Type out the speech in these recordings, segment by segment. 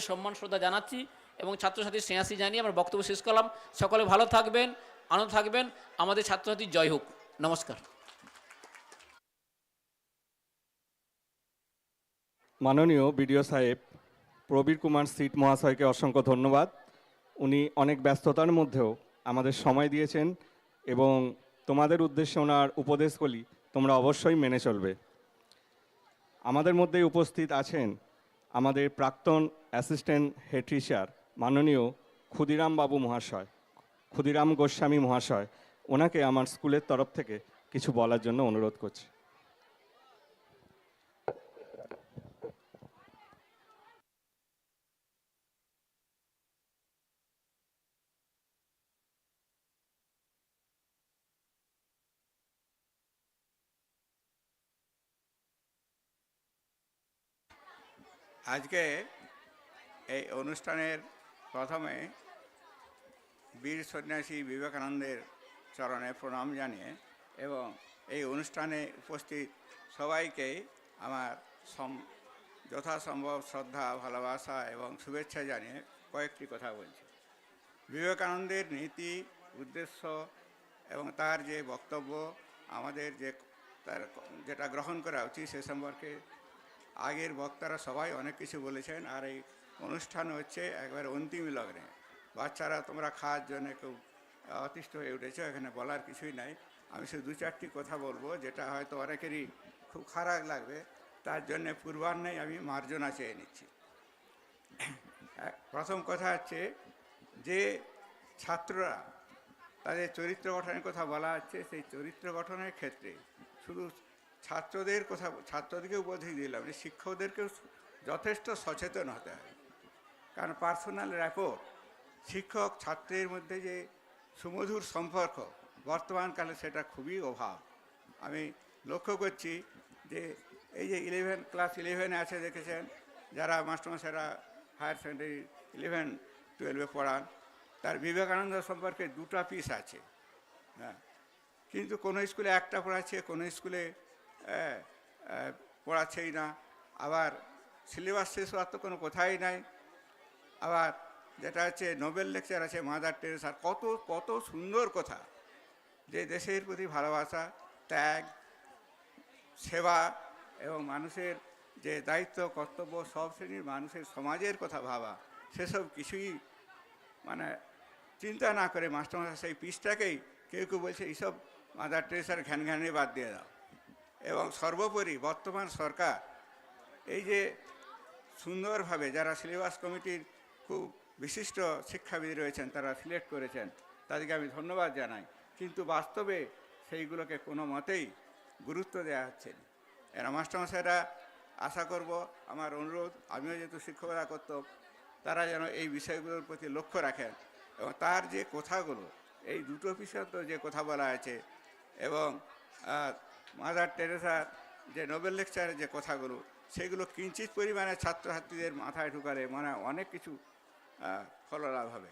সম্মান, শ্রদ্ধা জানাচ্ছি এবং ছাত্রছাত্রী স্নেহাসী জানিয়ে আমার বক্তব্য শেষ করলাম। সকলে ভালো থাকবেন, আনন্দ থাকবেন। আমাদের ছাত্রছাত্রীর জয় হোক। নমস্কার। মাননীয় বিডিও সাহেব, প্রবীর কুমার সিট মহাশয়কে অসংখ্য ধন্যবাদ। উনি অনেক ব্যস্ততার মধ্যেও আমাদের সময় দিয়েছেন এবং তোমাদের উদ্দেশ্যে ওনার উপদেশগুলি তোমরা অবশ্যই মেনে চলবে। আমাদের মধ্যে উপস্থিত আছেন আমাদের প্রাক্তন অ্যাসিস্ট্যান্ট হেড টিচার মাননীয় ক্ষুদিরাম বাবু মহাশয়, ক্ষুদিরাম গোস্বামী মহাশয়, ওনাকে আমার স্কুলের তরফ থেকে কিছু বলার জন্য অনুরোধ করছি। আজকে এই অনুষ্ঠানের প্রথমে বীর সন্ন্যাসী বিবেকানন্দের চরণে প্রণাম জানিয়ে এবং এই অনুষ্ঠানে উপস্থিত সবাইকে আমার সম যথাসম্ভব শ্রদ্ধা, ভালোবাসা এবং শুভেচ্ছা জানিয়ে কয়েকটি কথা বলছি। বিবেকানন্দের নীতি, উদ্দেশ্য এবং তার যে বক্তব্য, আমাদের যে তার যেটা গ্রহণ করা উচিত সে সম্পর্কে আগের বক্তারা সবাই অনেক কিছু বলেছেন, আর এই অনুষ্ঠান হচ্ছে একবার অন্তিম লগ্নে। বাচ্চারা তোমরা খাওয়ার জন্য কেউ অতিষ্ঠ হয়ে উঠেছো, এখানে বলার কিছুই নাই। আমি শুধু দু চারটি কথা বলব, যেটা হয়তো অনেকেরই খুব খারাপ লাগবে, তার জন্য পূর্বাহ্নেই আমি মার্জনা চেয়ে নিচ্ছি। প্রথম কথা হচ্ছে যে ছাত্ররা, তাদের চরিত্র গঠনের কথা বলা হচ্ছে, সেই চরিত্র গঠনের ক্ষেত্রে শুধু ছাত্রদের কথা, ছাত্রদেরকে উপদেশ দিলাম যে শিক্ষকদেরকেও যথেষ্ট সচেতন হতে হবে। কারণ পার্সোনাল র্যাপোর্ট শিক্ষক, ছাত্রের মধ্যে যে সুমধুর সম্পর্ক, বর্তমানকালে সেটা খুবই অভাব। আমি লক্ষ্য করছি যে এই যে ইলেভেন ক্লাস ইলেভেনে আছে, দেখেছেন? যারা মাস্টারমশাইরা হায়ার সেকেন্ডারি ইলেভেন টুয়েলভে পড়ান, তার বিবেকানন্দ সম্পর্কে দুটো পিস আছে। হ্যাঁ। কিন্তু কোনো স্কুলে একটা পড়াচ্ছে, কোনো স্কুলে পড়াচ্ছেই না। আবার সিলেবাস শেষ হওয়ার তো কোনো কথাই নাই। আবার যেটা হচ্ছে নোবেল লেকচার আছে মাদার টেরেসার কত কত সুন্দর কথা। যে দেশের প্রতি ভালোবাসা, ত্যাগ, সেবা এবং মানুষের যে দায়িত্ব, কর্তব্য, সব শ্রেণির মানুষের সমাজের কথা ভাবা, সেসব কিছুই মানে চিন্তা না করে মাস্টারমশাই সেই পিসটাকেই কেউ কেউ বলছে, এইসব মাদার টেরেসার ঘ্যান ঘ্যানে বাদ দিয়ে দাও। এবং সর্বোপরি বর্তমান সরকার এই যে সুন্দরভাবে যারা সিলেবাস কমিটির খুব বিশিষ্ট শিক্ষাবিদ রয়েছেন, তারা সিলেক্ট করেছেন, তাদেরকে আমি ধন্যবাদ জানাই। কিন্তু বাস্তবে সেইগুলোকে কোনো মতেই গুরুত্ব দেওয়া হচ্ছে না। এরা মাস্টারমশাইরা আশা করব, আমার অনুরোধ, আমিও যেহেতু শিক্ষকতা করতাম, তারা যেন এই বিষয়গুলোর প্রতি লক্ষ্য রাখেন এবং তার যে কথাগুলো, এই দুটো বিষয় তো যে কথা বলা আছে এবং মাদার টেরেসার যে নোবেল লেকচারের যে কথাগুলো, সেগুলো কিঞ্চিত পরিমাণে ছাত্রছাত্রীদের মাথায় ঢুকালে মানে অনেক কিছু ফললাভ হবে।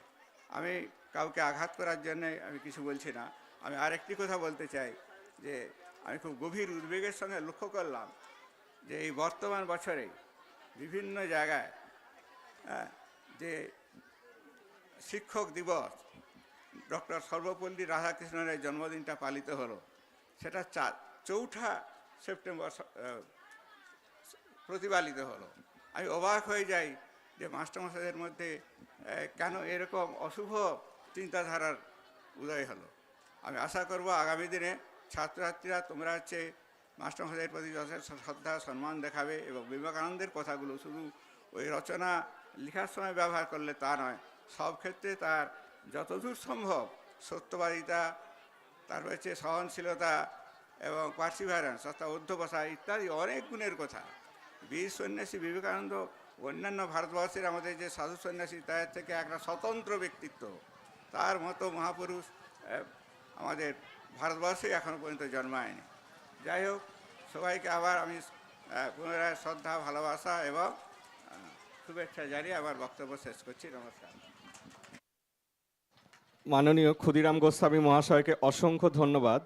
আমি কাউকে আঘাত করার জন্য আমি কিছু বলছি না। আমি আরেকটি কথা বলতে চাই, যে আমি খুব গভীর উদ্বেগের সঙ্গে লক্ষ্য করলাম যে এই বর্তমান বছরে বিভিন্ন জায়গায় যে শিক্ষক দিবস, ডক্টর সর্বপল্লী রাধাকৃষ্ণনের জন্মদিনটা পালিত হলো, সেটা চা চৌঠা সেপ্টেম্বর প্রতিপালিত হলো। আমি অবাক হয়ে যাই যে মাস্টারমশাইদের মধ্যে কেন এরকম অশুভ চিন্তাধারার উদয় হলো। আমি আশা করব আগামী দিনে ছাত্রছাত্রীরা, তোমরা হচ্ছে মাস্টারমশাইদের প্রতি যথেষ্ট শ্রদ্ধা, সম্মান দেখাবে এবং বিবেকানন্দের কথাগুলো শুধু ওই রচনা লেখার সময় ব্যবহার করলে তা নয়, সব ক্ষেত্রে তার যতদূর সম্ভব সত্যবাদিতা, তার রয়েছে সহনশীলতা এবং পার্সিভারেন্স অর্থাৎ অধ্যবসা ইত্যাদি অনেক গুণের কথা। বীর সন্ন্যাসী বিবেকানন্দ, অন্যান্য ভারতবর্ষের আমাদের যে সাধু সন্ন্যাসী তাদের থেকে একটা স্বতন্ত্র ব্যক্তিত্ব। তার মতো মহাপুরুষ আমাদের ভারতবর্ষে এখনও পর্যন্ত জন্মায়নি। যাই হোক, সবাইকে আবার আমি পুনরায় শ্রদ্ধা, ভালোবাসা এবং শুভেচ্ছা জানিয়ে আমার বক্তব্য শেষ করছি। নমস্কার। মাননীয় ক্ষুদিরাম গোস্বামী মহাশয়কে অসংখ্য ধন্যবাদ।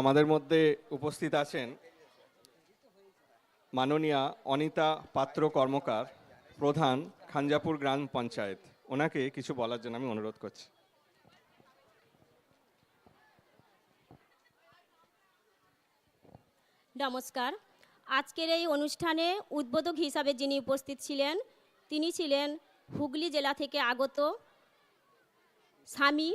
আমাদের মধ্যে উপস্থিত আছেন মাননীয়া অনিতা পাত্র কর্মকার, প্রধান খানজাপুর গ্রাম পঞ্চায়েত। ওনাকে কিছু বলার জন্য আমি অনুরোধ করছি। নমস্কার। আজকের এই অনুষ্ঠানে উদ্বোধক হিসাবে যিনি উপস্থিত ছিলেন, তিনি ছিলেন হুগলি জেলা থেকে আগত স্বামী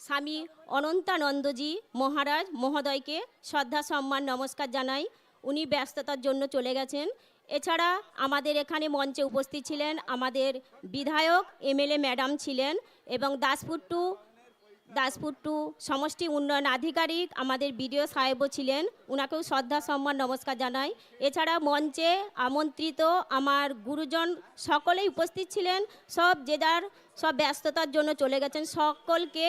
স্বামী অনন্তানন্দজি মহারাজ মহোদয়কে শ্রদ্ধা, সম্মান, নমস্কার জানাই। উনি ব্যস্ততার জন্য চলে গেছেন। এছাড়া আমাদের এখানে মঞ্চে উপস্থিত ছিলেন আমাদের বিধায়ক এমএলএ ম্যাডাম ছিলেন এবং দাসপুর টু দাসপুর টু সমষ্টি উন্নয়ন আধিকারিক আমাদের বিডিও সাহেবও ছিলেন। ওনাকেও শ্রদ্ধা, সম্মান, নমস্কার জানাই। এছাড়া মঞ্চে আমন্ত্রিত আমার গুরুজন সকলেই উপস্থিত ছিলেন। সব যে যার সব ব্যস্ততার জন্য চলে গেছেন। সকলকে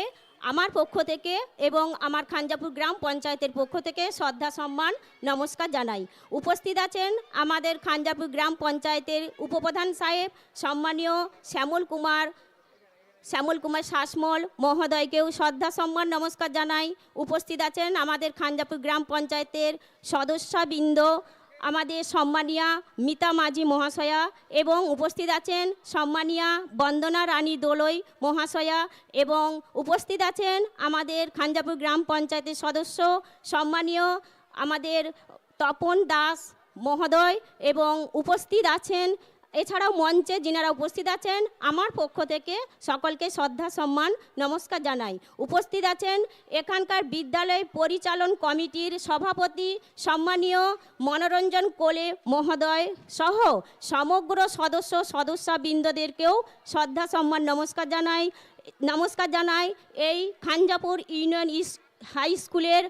আমার পক্ষ থেকে এবং আমার খানজাপুর গ্রাম পঞ্চায়েতের পক্ষ থেকে শ্রদ্ধা, সম্মান, নমস্কার জানাই। উপস্থিত আছেন আমাদের খানজাপুর গ্রাম পঞ্চায়েতের উপপ্রধান সাহেব, সম্মানীয় শ্যামল কুমার শ্যামল কুমার শাসমল মহোদয়কেও শ্রদ্ধা, সম্মান, নমস্কার জানাই। উপস্থিত আছেন আমাদের খানজাপুর গ্রাম পঞ্চায়েতের সদস্যবৃন্দ আমাদের সম্মানিয়া মিতা মাঝি মহাশয়া এবং উপস্থিত আছেন সম্মানিয়া বন্দনা রানী দোলই মহাশয়া এবং উপস্থিত আছেন আমাদের খাঞ্জাপুর গ্রাম পঞ্চায়েতের সদস্য সম্মানীয় আমাদের তপন দাস মহোদয় এবং উপস্থিত আছেন এছাড়াও মঞ্চে যিনারা উপস্থিত আছেন, আমার পক্ষ থেকে সকলকে শ্রদ্ধা, সম্মান, নমস্কার জানাই। উপস্থিত আছেন এখানকার বিদ্যালয় পরিচালন কমিটির সভাপতি, সম্মানীয় মনোরঞ্জন কোলে মহোদয় সহ সমগ্র সদস্য, সদস্যবৃন্দদেরকেও শ্রদ্ধা, সম্মান, নমস্কার জানাই। নমস্কার জানাই এই খানজাপুর ইউনিয়ন হাই স্কুলের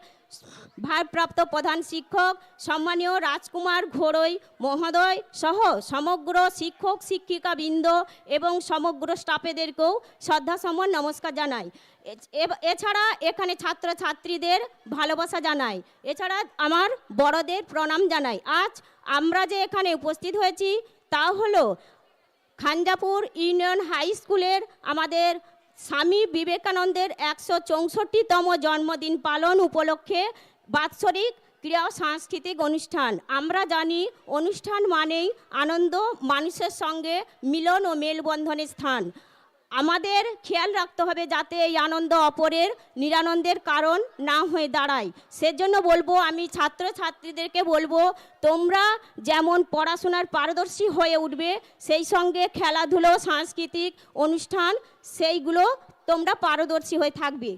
ভারপ্রাপ্ত প্রধান শিক্ষক, সম্মানীয় রাজকুমার ঘোড়ই মহোদয় সহ সমগ্র শিক্ষক, শিক্ষিকাবৃন্দ এবং সমগ্র স্টাফেদেরকেও শ্রদ্ধা সম্মান নমস্কার জানাই। এছাড়া এখানে ছাত্রছাত্রীদের ভালোবাসা জানাই। এছাড়া আমার বড়দের প্রণাম জানাই। আজ আমরা যে এখানে উপস্থিত হয়েছি তা হলো খানজাপুর ইউনিয়ন হাই স্কুলের আমাদের স্বামী বিবেকানন্দের একশো চৌষট্টিতম জন্মদিন পালন উপলক্ষে বাৎসরিক ক্রীড়া সাংস্কৃতিক অনুষ্ঠান। আমরা জানি অনুষ্ঠান মানেই আনন্দ, মানুষের সঙ্গে মিলন ও মেলবন্ধনের স্থান। আমাদের খেয়াল রাখতে হবে যাতে এই আনন্দ অপরের নিরানন্দের কারণ না হয়ে দাঁড়ায়। সেজন্য বলব, আমি ছাত্র ছাত্রীদেরকে বলব, তোমরা যেমন পড়াশোনার পারদর্শী হয়ে উঠবে, সেই সঙ্গে খেলাধুলো, সাংস্কৃতিক অনুষ্ঠান, সেইগুলো তোমরা পারদর্শী হয়ে থাকবে।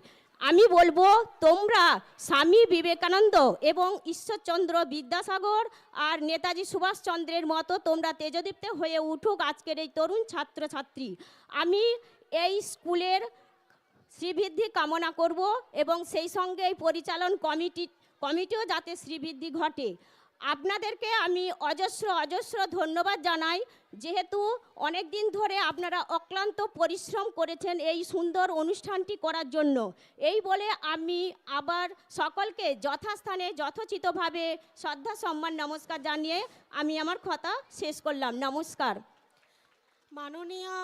আমি বলব, তোমরা স্বামী বিবেকানন্দ এবং ঈশ্বরচন্দ্র বিদ্যাসাগর আর নেতাজি সুভাষচন্দ্রের মতো তোমরা তেজদীপ্তে হয়ে উঠুক আজকের এই তরুণ ছাত্রছাত্রী। আমি এই স্কুলের শ্রীবৃদ্ধি কামনা করব এবং সেই সঙ্গে এই পরিচালন কমিটি, কমিটিও যাতে শ্রীবৃদ্ধি ঘটে। আপনাদেরকে আমি অজস্র অজস্র ধন্যবাদ জানাই। যেহেতু অনেক দিন ধরে আপনারা অক্লান্ত পরিশ্রম করেছেন এই সুন্দর অনুষ্ঠানটি করার জন্য। এই বলে আমি আবার সকলকে যথাস্থানে, যথোচিতভাবে শ্রদ্ধা, সম্মান, নমস্কার জানিয়ে আমি আমার কথা শেষ করলাম। নমস্কার। মাননীয়া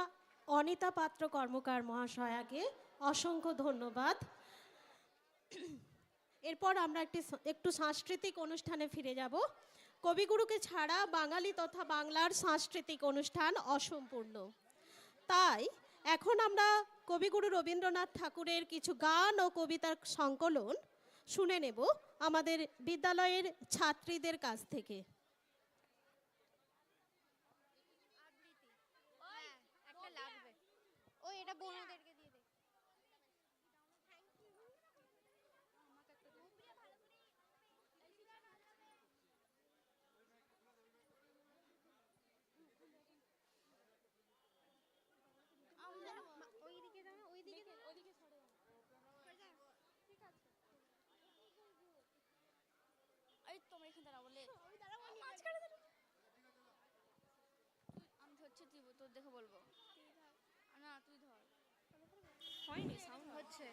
অনিতা পাত্র কর্মকার মহাশয়াকে অসংখ্য ধন্যবাদ। এরপর আমরা একটি একটু সাংস্কৃতিক অনুষ্ঠানে ফিরে যাব। কবিগুরুকে ছাড়া বাঙালি তথা বাংলার সাংস্কৃতিক অনুষ্ঠান অসম্পূর্ণ। তাই এখন আমরা কবিগুরু রবীন্দ্রনাথ ঠাকুরের কিছু গান ও কবিতার সংকলন শুনে নেব আমাদের বিদ্যালয়ের ছাত্রীদের কাছ থেকে একটা লাগবে ওই এটা বোনদেরকে দিয়ে দে ওইদিকে যাও ওইদিকে ওইদিকে সরে ঠিক আছে এই তোমরা এখানে দাঁড়াবো লে মাঝখানে দাঁড়াও। আমি ধরছি তুই তোর দেখে বলব। না তুই ধর। হয়নি সাউন্ড হচ্ছে।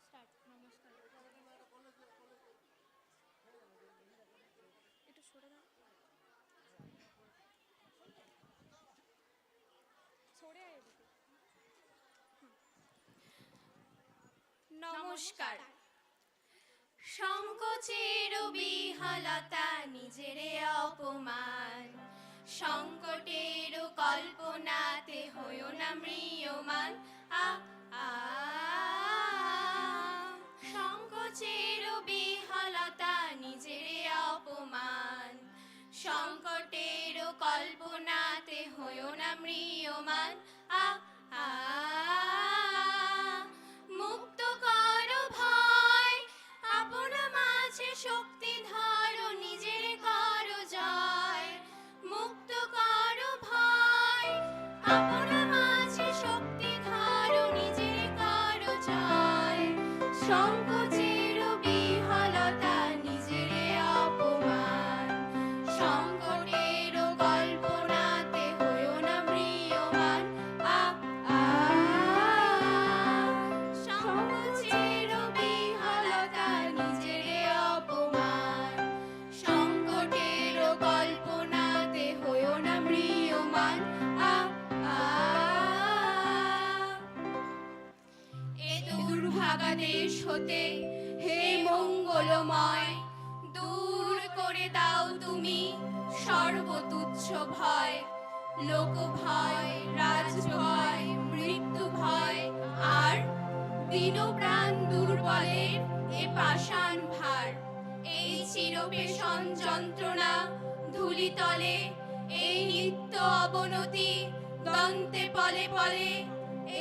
স্টার্ট নমস্কার। একটু সরে দাও। সরে আয় নমস্কার। সংকোচের বিহলতা নিজেরে অপমান। সংকটের কল্পনাতে হয় না মৃত সংকোচের ভয়। লোক ভয়, রাজ ভয়, মৃত্যু ভয়, আর দিন প্রাণ দুর্বলের এ পাষাণ ভার। এই চিরপেশন যন্ত্রণা ধুলিতলে, এই নিত্য অবনতি দন্তে পলে পলে,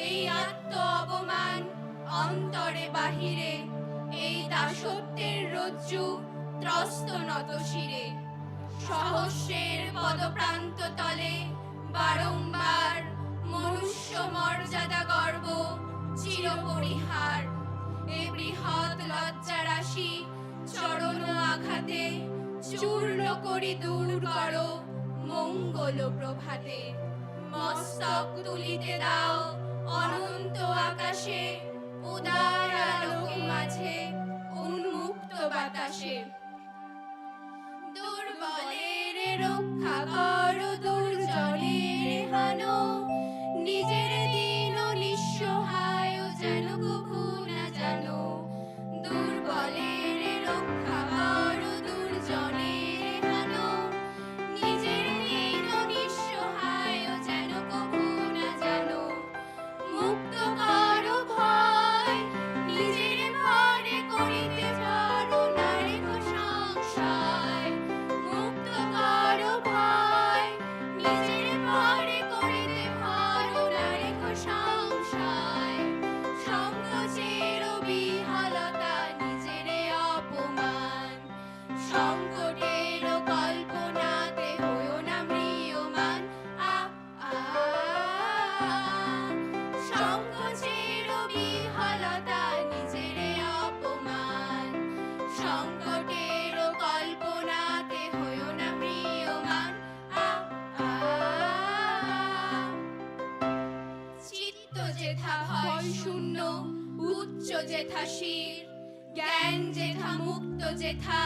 এই আত্ম অপমান অন্তরে বাহিরে, এই দাসত্বের রজ্জু ত্রস্ত নত শিরে। সহস্রের পদপ্রান্ত তলে বারংবার মনুষ্য মর্যাদা গর্ব, চিরপরিহার। এ বৃহৎ লজ্জা রাশি চরণ আঘাতে চূর্ণ করি দূর করো মঙ্গল প্রভাতে। মস্তক তুলিতে দাও অনন্ত আকাশে, উদার আলোক মাঝে, উন্মুক্ত বাতাসে। দুর্বলের রক্ষা করো যেথা শির জ্ঞান যেথা মুক্ত যেথা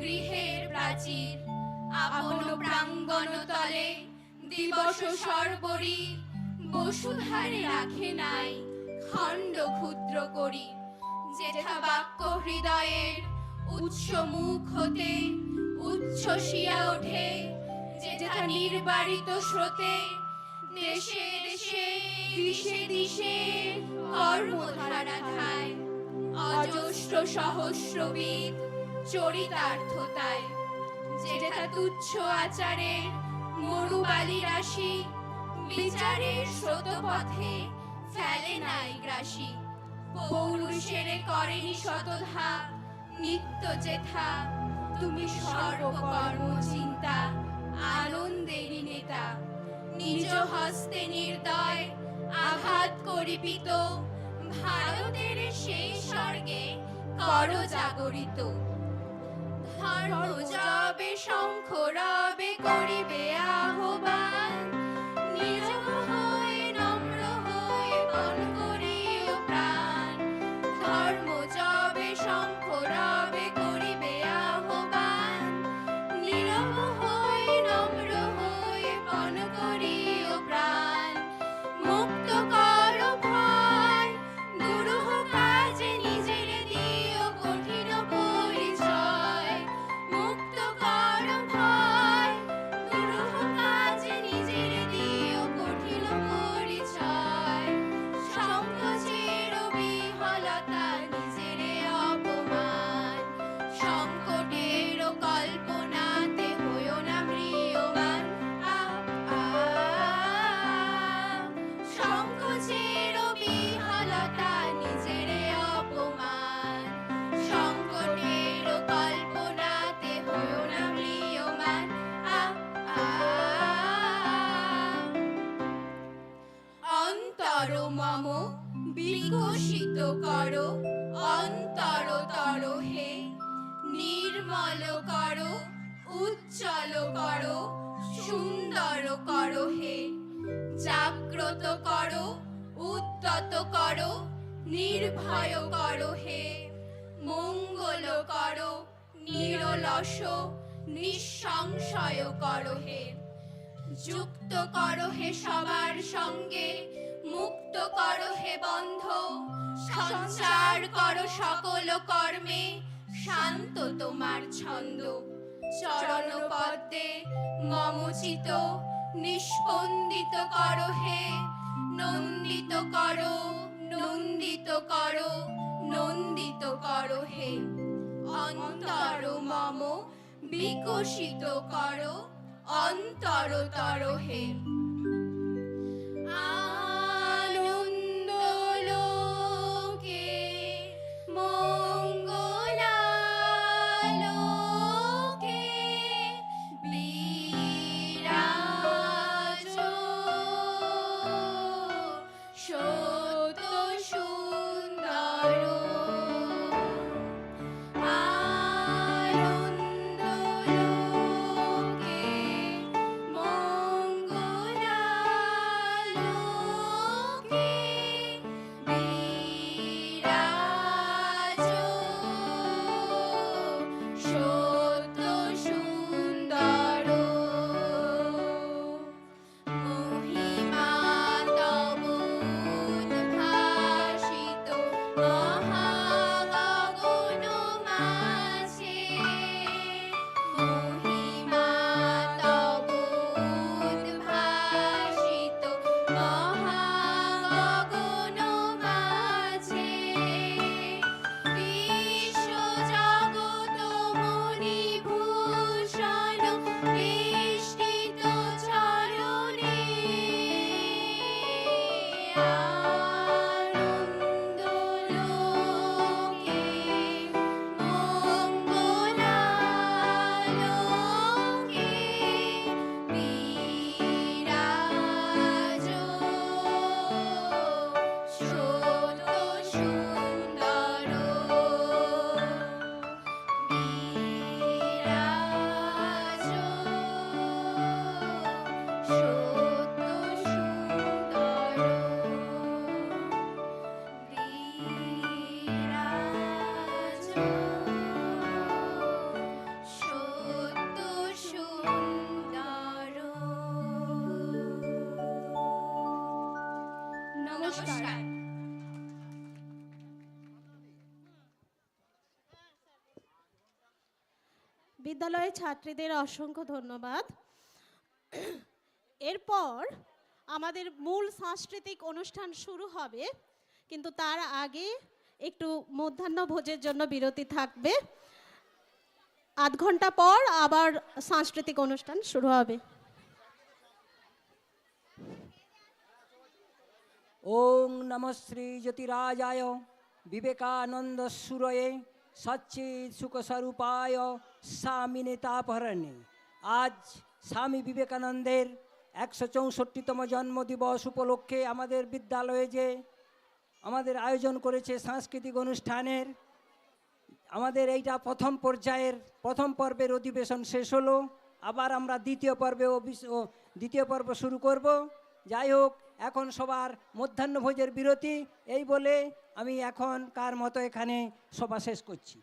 গৃহের প্রাচীর, আপন প্রাঙ্গণ তলে দিবস সর্বরি, বসুধারে রাখে নাই খণ্ড ক্ষুদ্র করি। যেথা বাক্য হৃদয়ের উচ্চ মুখ হতে উচ্ছ্বসিয়া ওঠে। যেথা নির্বারিত স্রোতে, দেশে দেশে, দিশে দিশে কর্মধারা খায়। অজস্র সহস্রবিদ চরিতার্থতায়। যেটা তুচ্ছ আচারের মরুবালি রাশি, বিচারের স্রোতপথে ফেলে নাই গ্রাসী। পৌরুষের করেনি শতধা নিত্য যেথা, তুমি সর্বকর্ম চিন্তা আনন্দেরই নেতা নিজ হস্তে নির্দয়, আঘাত করিপিত, ভারতের স্বর্গে কর জাগরিত। ধর্ম যাবে শঙ্খ রবে করিবে আহ্বান। করো অন্তরতর হে। নির্মল করো, উজ্জ্বল করো, সুন্দর করো হে। জাগ্রত করো, উদ্যত করো, নির্ভয় করো হে। মঙ্গল করো, নিরলস, নিঃসংশয় করো হে। যুক্ত করো হে সবার সঙ্গে, মুক্ত করো হে বন্ধ। সঞ্চার করো সকল কর্মে। শান্ত তোমার ছন্দ। চরণ পদ্মে মমচিত, নিষ্পন্দিত করো হে। নন্দিত করো নন্দিত করো নন্দিত করো হে। অন্তর মম বিকশিত করো, অন্তরতর হে। সুন্দর বিদ্যালয়ের ছাত্রীদের অসংখ্য ধন্যবাদ। এরপর আমাদের মূল সাংস্কৃতিক অনুষ্ঠান শুরু হবে, কিন্তু তার আগে একটু মধ্যাহ্ন ভোজের জন্য বিরতি থাকবে। আধ ঘণ্টা পর আবার সাংস্কৃতিক অনুষ্ঠান শুরু হবে। ওং নম শ্রী জ্যোতিরাজায় বিবেকানন্দ সুরয়ে সচ্চিৎ সুখস্বরূপায় স্বামিনে তাপহরণে আজ স্বামী বিবেকানন্দের একশো চৌষট্টিতম জন্মদিবস উপলক্ষে আমাদের বিদ্যালয়ে যে আমাদের আয়োজন করেছে সাংস্কৃতিক অনুষ্ঠানের আমাদের এইটা প্রথম পর্যায়ের প্রথম পর্বের অধিবেশন শেষ হলো আবার আমরা দ্বিতীয় পর্বে দ্বিতীয় পর্ব শুরু করব যাই হোক এখন সবার মধ্যাহ্নভোজের বিরতি। এই বলে আমি এখন কার মতো এখানে সভা শেষ করছি?